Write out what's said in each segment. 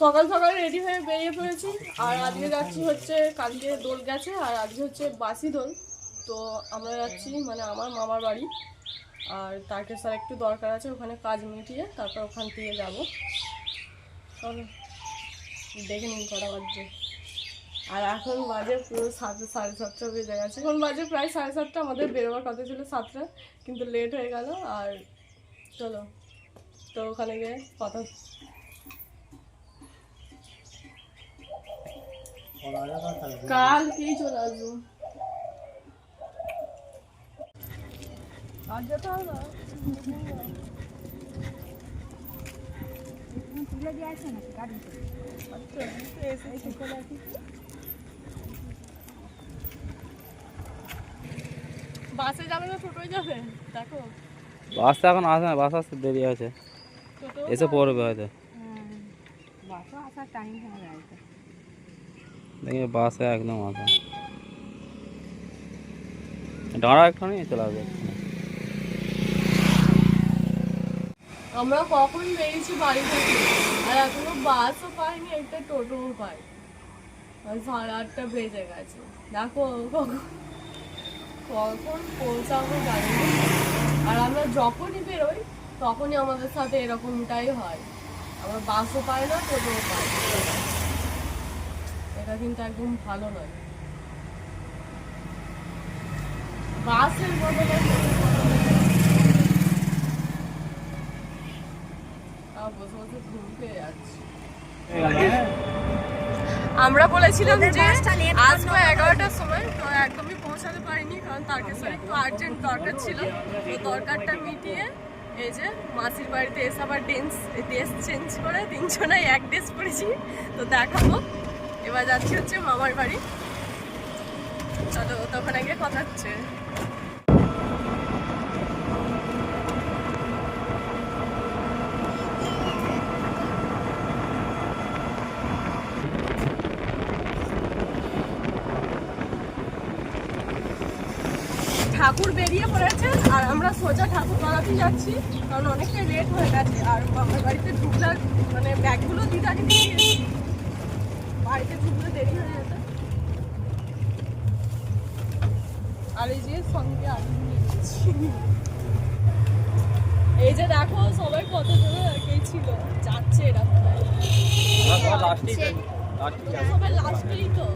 সকাল সকাল রেডি হয়ে বেরিয়ে পড়েছি। আর আজকে যাচ্ছি হচ্ছে, কালকে দোল গেছে, আর আজকে হচ্ছে বাসি দোল। তো আমরা যাচ্ছি মানে আমার মামার বাড়ি। আর তাকে স্যার একটু দরকার আছে, ওখানে কাজ মিটিয়ে তারপর ওখান থেকে যাব। চলো, দেখে নিন কটা বাজছে। আর এখন বাজে পুরো সাতটা সাড়ে সাতটা বেজে গেছে। এখন বাজে প্রায় সাড়ে সাতটা, আমাদের বেরোবার কথা ছিল সাতটা, কিন্তু লেট হয়ে গেল। আর চলো, তো ওখানে গিয়ে কথা কালকেই চলে আসব। আজ যেতে হবে না। আচ্ছা, এসে এসে চলে আসি। বাসে যাবে না টোটোয় যাবে? দেখো। বাস তো এখন আসে না বাস আসতে দেরি আছে এসে পড়বে হয়তো। বাসও আসার টাইম হয়ে গেছে। দেখি বাসে একদম আসে দাঁড়া একটু নিয়ে চলে আসবে আমরা কখন বেরিয়েছি বাড়ি থেকে? আর এখনও বাসও পাইনি, একটা টোটোও পাই আর সাড়ে আটটা বেজে গেছে। দেখো কখন কখন পৌঁছাবো জানি আর আমরা যখনই বেরোই, তখনই আমাদের সাথে এরকমটাই হয়। আমরা বাসও পাই না, টোটোও পাই। এটা কিন্তু একদম ভালো নয়। বাসের বদলে টোটোর বদলে তাও বসে বসে ঘুম পেয়ে যাচ্ছে। আমরা বলেছিলাম যে আসব এগারোটার সময় তো একদমই পৌঁছাতে পারিনি কারণ তারকেশ্বরে একটু আর্জেন্ট দরকার ছিল। তো দরকারটা মিটিয়ে এই যে মাসির বাড়িতে এসে আবার ড্রেস ড্রেস চেঞ্জ করে তিনজনে এক ড্রেস পরেছি তো দেখাবো। এবার যাচ্ছি হচ্ছে মামার বাড়ি চলো, তখন আগে কথা হচ্ছে ঠাকুর বেরিয়ে পড়েছে, আর আমরা সোজা ঠাকুর বাড়াতে যাচ্ছি, কারণ অনেকটাই লেট হয়ে গেছে, আর আমার বাড়িতে ঢুকলার মানে ব্যাগগুলো আগে দিয়ে। বাড়িতে ঢুকলে দেরি হয়ে যেত আর এই যে সঙ্গে আলু এই যে দেখো সবাই কত জনে একেই ছিল যাচ্ছে এরা সবাই। লাস্টেই তো।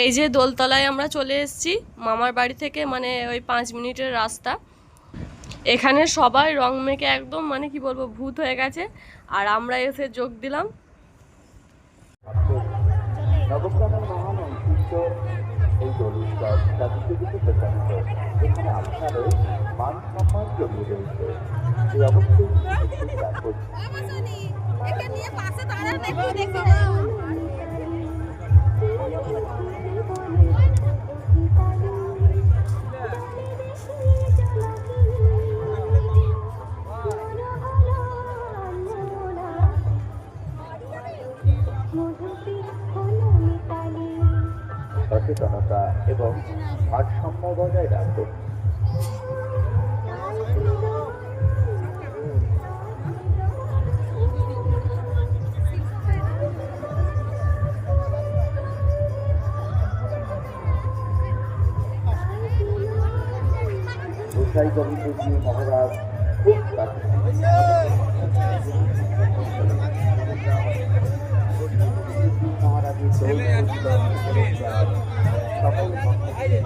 এই যে দোলতলায় আমরা চলে এসেছি মামার বাড়ি থেকে মানে ওই পাঁচ মিনিটের রাস্তা। এখানে সবাই রং মেখে একদম মানে কি বলব ভূত হয়ে গেছে। আর আমরা এসে যোগ দিলাম। নবগ্রামের মহান ঐতিহ্য এই দোল উৎসব জাতিকে প্রচারিত। এখানে আপনারও মান সম্মান জড়িয়ে রয়েছে। এই অবশ্যই একটু রাখুন সচেতনতা এবং ভারসাম্য বজায় রাখুন মহারাজ খুব মহারাজের সকল ভক্তদের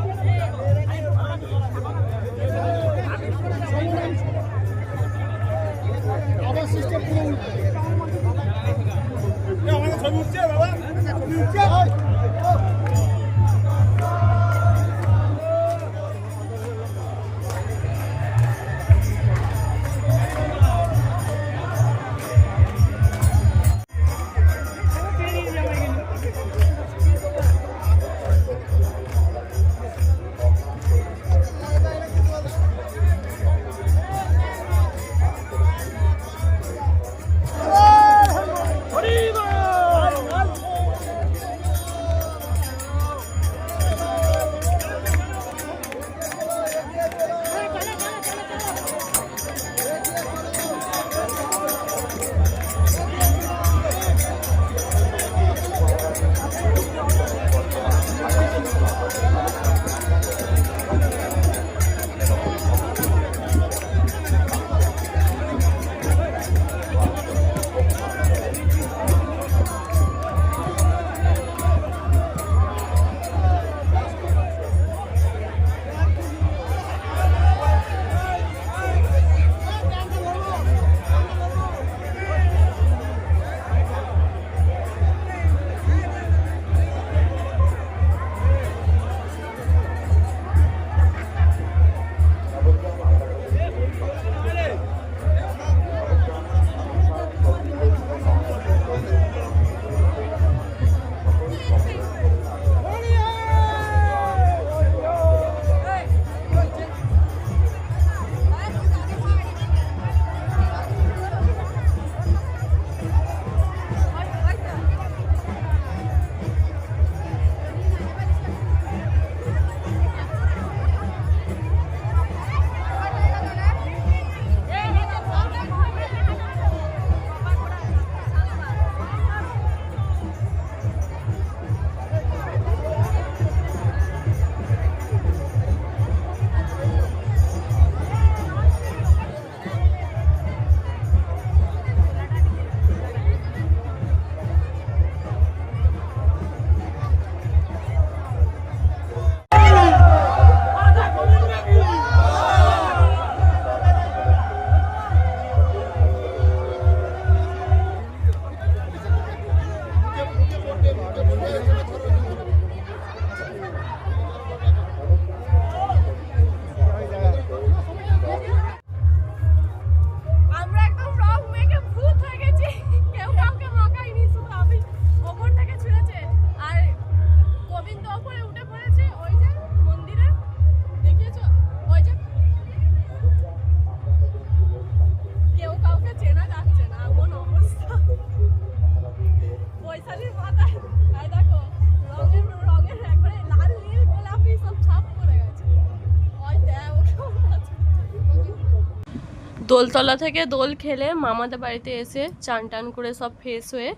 দোলতলা থেকে দোল খেলে মামাদের বাড়িতে এসে চান টান করে সব ফ্রেশ হয়ে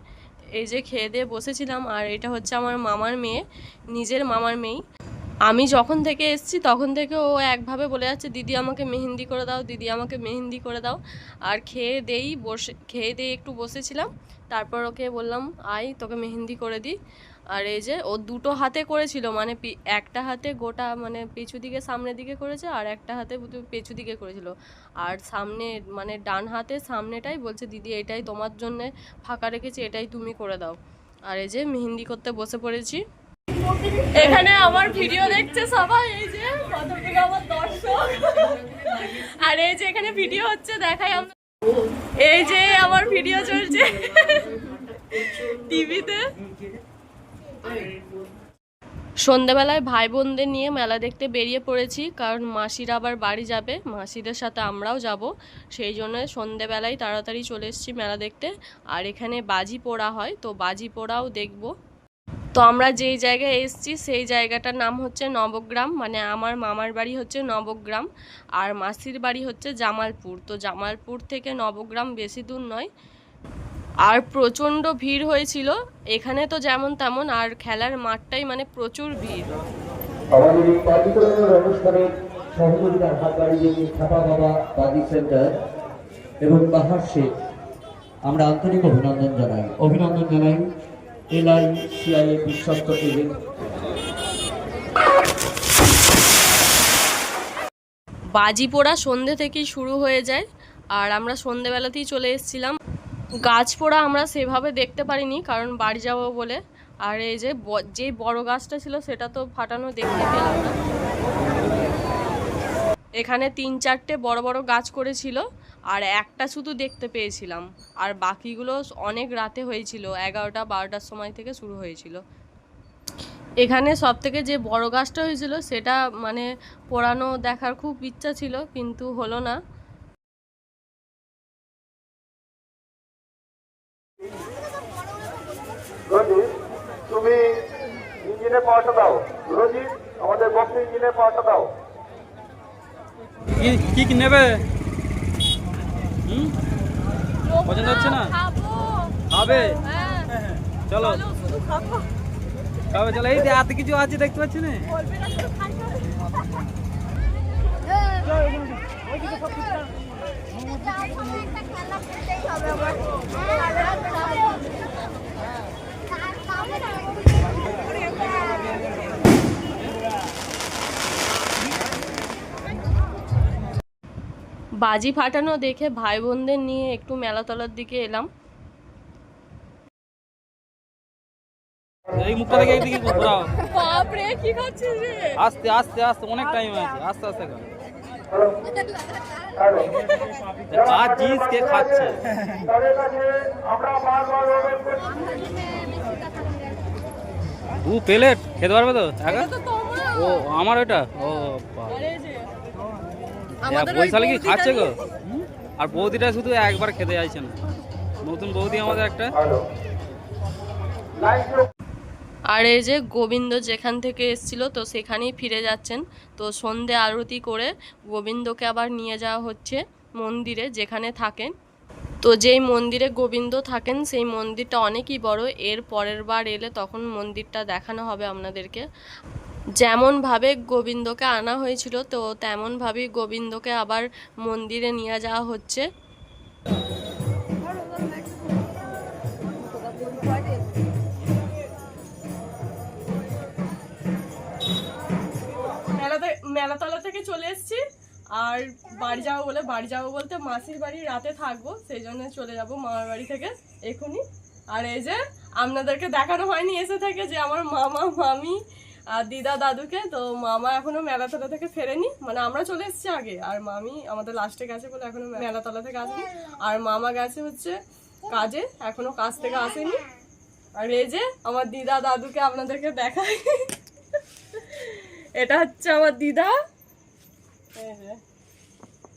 এই যে খেয়ে দিয়ে বসেছিলাম। আর এটা হচ্ছে আমার মামার মেয়ে, নিজের মামার মেয়ে। আমি যখন থেকে এসেছি তখন থেকে ও একভাবে বলে যাচ্ছে, দিদি আমাকে মেহেন্দি করে দাও, দিদি আমাকে মেহেন্দি করে দাও। আর খেয়ে দেই, বসে, খেয়ে দিয়ে একটু বসেছিলাম। তারপর ওকে বললাম, আয়, তোকে মেহেন্দি করে দিই। আর এই যে ও দুটো হাতে করেছিল মানে একটা হাতে গোটা মানে পিছু দিকে, সামনের দিকে করেছে আর একটা হাতে পেছু দিকে করেছিল। আর সামনে মানে ডান হাতে সামনেটাই বলছে, দিদি, এটাই তোমার জন্য ফাঁকা রেখেছি, এটাই তুমি করে দাও। আর এই যে মেহেন্দি করতে বসে পড়েছি। এখানে আমার ভিডিও দেখছে সবাই, এই যে আমার দর্শক। আর এই যে এখানে ভিডিও হচ্ছে, দেখাই এই যে আমার ভিডিও চলছে। টিভিতে। সন্ধেবেলায় ভাই বোনদের নিয়ে মেলা দেখতে বেরিয়ে পড়েছি, কারণ মাসিরা আবার বাড়ি যাবে। মাসিদের সাথে আমরাও যাব। সেই জন্য সন্ধেবেলায় তাড়াতাড়ি চলে এসেছি মেলা দেখতে। আর এখানে বাজি পোড়া হয়, তো বাজি পোড়াও দেখব। তো আমরা যেই জায়গায় এসেছি, সেই জায়গাটার নাম হচ্ছে নবগ্রাম। মানে আমার মামার বাড়ি হচ্ছে নবগ্রাম, আর মাসির বাড়ি হচ্ছে জামালপুর। তো জামালপুর থেকে নবগ্রাম বেশি দূর নয়। আর প্রচণ্ড ভিড় হয়েছিল। এখানে তো যেমন তেমন আর খেলার মাঠটাই মানে প্রচুর ভিড়। সহযোগিতার হাত বাড়িয়ে ছাপা বাবা বাদি সেন্টার এবং বাহার শেখ। আমরা আন্তরিক অভিনন্দন জানাই। অভিনন্দন জানাই এলআই সিআইএ বিশ্বস্ত বাজি পোড়া সন্ধে থেকেই শুরু হয়ে যায়। আর আমরা সন্ধেবেলাতেই চলে এসেছিলাম। গাছ পোড়া আমরা সেভাবে দেখতে পারিনি, কারণ বাড়ি যাব বলে। আর এই যে যে বড় গাছটা ছিল সেটা তো ফাটানো দেখতে পেলাম না। এখানে তিন চারটে বড় বড় গাছ করেছিল, আর একটা শুধু দেখতে পেয়েছিলাম। আর বাকিগুলো অনেক রাতে হয়েছিল, এগারোটা বারোটার সময় থেকে শুরু হয়েছিল। এখানে সব থেকে যে বড় গাছটা হয়েছিল, সেটা মানে পোড়ানো দেখার খুব ইচ্ছা ছিল, কিন্তু হলো না। রঞ্জিত তুমি ইঞ্জিনে পাওয়াটা দাও রঞ্জিত আমাদের বক্স ইঞ্জিনে পাওয়াটা দাও কি কি নেবে হুম পছন্দ হচ্ছে না খাবে চলো খাবে চলো এই যে এত কিছু আছে দেখতে পাচ্ছি না বাজি ফাটানো দেখে ভাই বোনদের নিয়ে একটু মেলাতলার দিকে এলাম। এই মুখটা থেকে এইদিকে ঘোরাও। বাপরে কি খাচ্ছিস রে? আস্তে আস্তে আস্তে অনেক টাইম আছে আস্তে আস্তে খাও কাজ জিনিস কে খাচ্ছে দু প্লেট খেতে পারবে তো একা ও আমার ওটা ও যে বৈশালী কি খাচ্ছে গো? আর বৌদিটা শুধু একবার খেতে চাইছে না। নতুন বৌদি আমাদের একটা। আর এই যে গোবিন্দ যেখান থেকে এসেছিল তো সেখানেই ফিরে যাচ্ছেন। তো সন্ধে আরতি করে গোবিন্দকে আবার নিয়ে যাওয়া হচ্ছে মন্দিরে যেখানে থাকেন। তো যেই মন্দিরে গোবিন্দ থাকেন, সেই মন্দিরটা অনেকই বড়। এর পরের বার এলে তখন মন্দিরটা দেখানো হবে আপনাদেরকে। যেমনভাবে গোবিন্দকে আনা হয়েছিল, তো তেমনভাবেই গোবিন্দকে আবার মন্দিরে নিয়ে যাওয়া হচ্ছে। মেলাতলা থেকে চলে এসেছি। আর বাড়ি যাব বলে, বাড়ি যাব বলতে মাসির বাড়ি রাতে থাকব, সেই জন্য চলে যাব মামার বাড়ি থেকে এখনই। আর এই যে, আপনাদেরকে দেখানো হয়নি এসে থেকে যে আমার মামা, মামি আর দিদা, দাদুকে। তো মামা এখনও মেলাতলা থেকে ফেরেনি। মানে আমরা চলে এসেছি আগে। আর মামি আমাদের লাস্টে গেছে বলে এখনও মেলাতলা থেকে আসেনি। আর মামা গেছে হচ্ছে কাজে, এখনও কাজ থেকে আসেনি। আর এই যে, আমার দিদা, দাদুকে আপনাদেরকে দেখাই। এটা হচ্ছে আমার দিদা।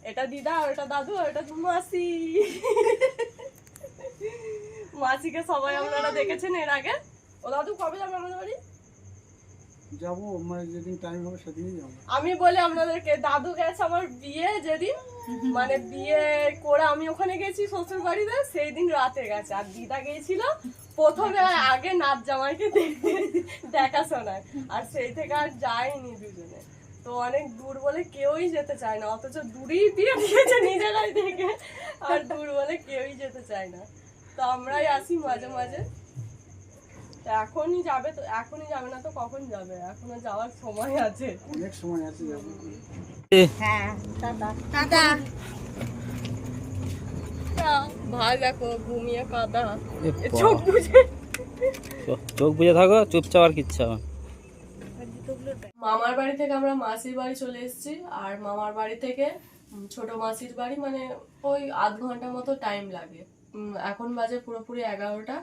এটা দিদা আর এটা দাদু আর এটা মাসি। মাসিকে সবাই আপনারা দেখেছেন এর আগে। ও দাদু কবে যাবে আমাদের বাড়ি? যাব মানে যেদিন টাইম হবে সেদিনই যাব। আমি বলি আপনাদেরকে দাদু গেছে আমার বিয়ে যেদিন। মানে বিয়ে করে আমি ওখানে গেছি শ্বশুর বাড়িতে সেই দিন রাতে গেছে। আর দিদা গিয়েছিল প্রথমে আগে নাচ জামাইকে দেখতে দেখাশোনায়। আর সেই থেকে আর যায়নি দুজনে। তো অনেক দূর বলে কেউই যেতে চায় না। অথচ দূরেই বিয়ে দিয়েছে নিজেরাই দেখে আর দূর বলে কেউই যেতে চায় না। তো আমরাই আসি মাঝে মাঝে। তো এখনই যাবে তো এখনই যাবে না তো কখন যাবে? এখনও যাওয়ার সময় আছে। অনেক সময় আছে ভাই দেখো ঘুমিয়ে কাদা। চোখ বুঝে। চোখ বুঝে থাকো চুপচাপ আর কিচ্ছু। মামার বাড়ি থেকে আমরা মাসির বাড়ি চলে এসেছি আর মামার বাড়ি থেকে ছোট মাসির বাড়ি মানে ওই আধ ঘণ্টা মতো টাইম লাগে। এখন বাজে পুরোপুরি এগারোটা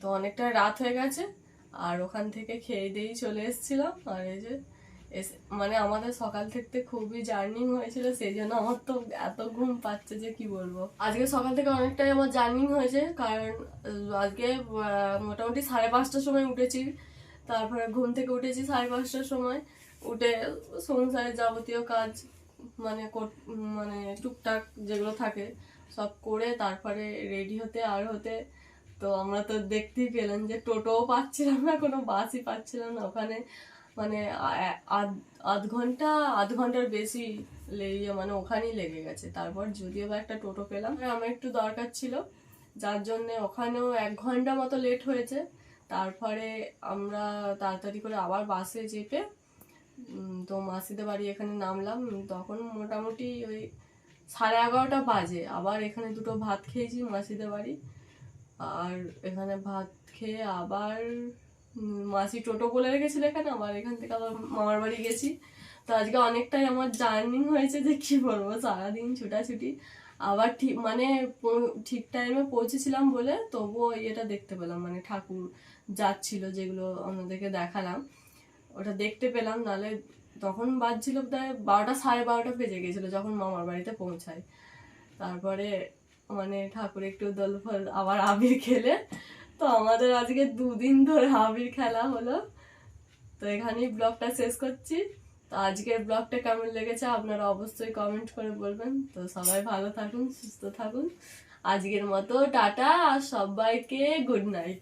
তো অনেকটা রাত হয়ে গেছে আর ওখান থেকে খেয়ে দিয়েই চলে এসেছিলাম আর এই যে মানে আমাদের সকাল থেকে খুবই জার্নিং হয়েছিল, সেই জন্য আমার তো এত ঘুম পাচ্ছে যে কি বলব। আজকে সকাল থেকে অনেকটাই আমার জার্নিং হয়েছে, কারণ আজকে মোটামুটি সাড়ে পাঁচটার সময় উঠেছি। তারপরে ঘুম থেকে উঠেছি সাড়ে পাঁচটার সময়, উঠে সংসারের যাবতীয় কাজ মানে মানে টুকটাক যেগুলো থাকে, সব করে তারপরে রেডি হতে, আর হতে, তো আমরা তো দেখতেই পেলাম যে টোটোও পাচ্ছিলাম না, কোনো বাসই পাচ্ছিলাম না। ওখানে মানে আধ- ঘণ্টা, আধ ঘণ্টার বেশি লেগে মানে ওখানেই লেগে গেছে। তারপর যদিও বা একটা টোটো পেলাম আমার একটু দরকার ছিল। যার জন্যে ওখানেও এক ঘণ্টা মতো লেট হয়েছে। তারপরে আমরা তাড়াতাড়ি করে আবার বাসে চেপে তো মাসিদের বাড়ি এখানে নামলাম। তখন মোটামুটি ওই সাড়ে এগারোটা বাজে। আবার এখানে দুটো ভাত খেয়েছি মাসিদের বাড়ি। আর এখানে ভাত খেয়ে আবার মাসি টোটো বলে রেখেছিল এখানে, আবার এখান থেকে আবার মামার বাড়ি গেছি। তো আজকে অনেকটাই আমার জার্নিং হয়েছে, যে কি বলব, সারাদিন ছুটাছুটি। আবার ঠিক মানে ঠিক টাইমে পৌঁছেছিলাম বলে তবুও ইয়েটা দেখতে পেলাম মানে ঠাকুর যাচ্ছিল যেগুলো আমাদেরকে দেখালাম। ওটা দেখতে পেলাম, নালে তখন বাজছিল প্রায় বারোটা, সাড়ে বারোটা বেজে গেছিল যখন মামার বাড়িতে পৌঁছায়। তারপরে মানে ঠাকুর একটু দোল ফল আবার আবির খেলে তো আমাদের আজকে দুদিন ধরে হাবির খেলা হলো। তো এখানেই ব্লগটা শেষ করছি। তো আজকের ব্লগটা কেমন লেগেছে আপনারা অবশ্যই কমেন্ট করে বলবেন। তো সবাই ভালো থাকুন, সুস্থ থাকুন। আজকের মতো টাটা, আর সবাইকে গুড নাইট